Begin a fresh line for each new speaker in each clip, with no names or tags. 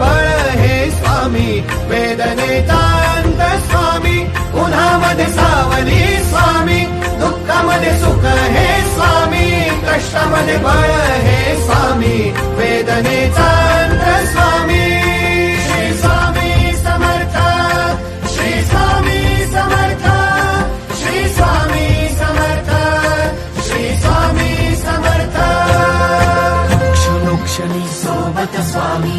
बळ हे स्वामी वेदनेचा अंत स्वामी उन्हामध्ये सावली स्वामी दुःखामध्ये सुख हे स्वामी कष्टामध्ये बळ हे स्वामी वेदनेचा अंत स्वामी. श्री स्वामी समर्थ श्री स्वामी समर्थ श्री स्वामी समर्थ श्री स्वामी समर्थ.
क्षणोक्षणी
सोबत स्वामी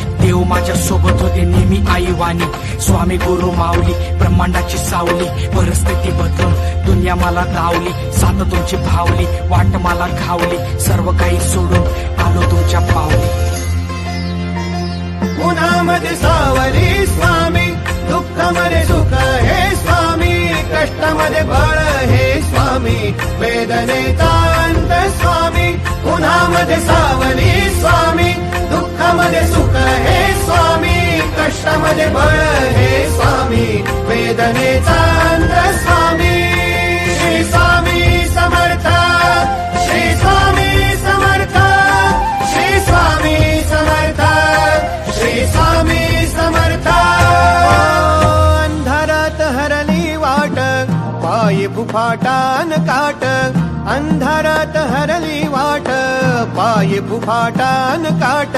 देव माझ्या सोबत होते नेहमी आई वाणी स्वामी गुरु माऊली ब्रह्मांडाची सावली परिस्थिती बदलून दुनिया मला दावली सात तुमची भावली वाट मला घावली सर्व काही सोडून आलो तुमच्या पावली.
उन्हामध्ये सावली स्वामी दुःखामध्ये सुख हे स्वामी कष्टामध्ये बळ हे स्वामी वेदनेचा अंत स्वामी उन्हामध्ये सावली स्वामी दुःखामध्ये सुख हे स्वामी कष्टामध्ये बळ हे स्वामी वेदनेचा अंत स्वामी. श्री स्वामी समर्थ श्री स्वामी समर्थ श्री स्वामी समर्थ श्री स्वामी समर्थ. अंधारात हरली वाट पायी फुफाटान काट अंधारात हरली वाट पायी फुफाटान काट